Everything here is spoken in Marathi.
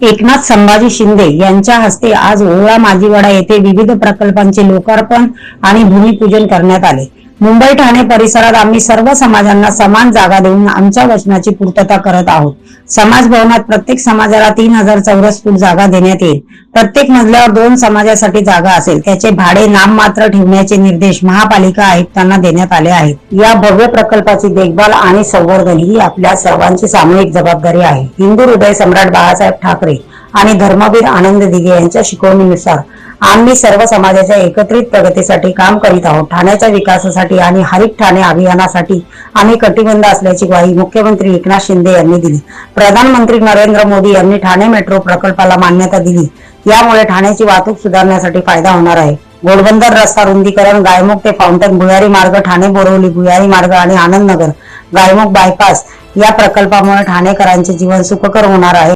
एकनाथ संभाजी शिंदे यांच्या हस्ते आज ओळा माजीवाडा येथे विविध प्रकल्पांचे लोकार्पण आणि भूमिपूजन करण्यात आले. मुंबई ठाणे परिसरात आम्ही सर्व समाजांना समान जागा देऊन आमच्या वचनाची पूर्तता करत आहोत. समाज भवनात प्रत्येक समाजाला तीन हजार चौरस फूट जागा देण्यात येईल. प्रत्येक मजल्यावर दोन समाजासाठी जागा असेल. त्याचे भाडे नाममात्र ठेवण्याचे निर्देश महापालिका आयुक्तांना देण्यात आले आहेत. या भव्य प्रकल्पाची देखभाल आणि संवर्धन ही आपल्या सर्वांची सामूहिक जबाबदारी आहे. हिंदू हृदय सम्राट बाळासाहेब ठाकरे आणि धर्मवीर आनंद दिघे यांच्या शिकवणीनुसार आम्ही सर्व समाजाच्या एकत्रित प्रगतीसाठी काम करीत आहोत. ठाण्याच्या विकासासाठी आणि हरित ठाणे अभियानासाठी आम्ही कटिबंध असल्याची ग्वाही मुख्यमंत्री एकनाथ शिंदे यांनी दिली. प्रधानमंत्री नरेंद्र मोदी यांनी ठाणे मेट्रो प्रकल्पाला मान्यता दिली. यामुळे ठाण्याची वाहतूक सुधारण्यासाठी फायदा होणार आहे. घोडबंदर रस्ता रुंदीकरण गायमुख ते फाउंटन भुयारी मार्ग ठाणे बोरवली भुयारी मार्ग आणि आनंदनगर गायमुख बायपास या प्रकल्पामुळे ठाणेकरांचे जीवन सुखकर होणार आहे.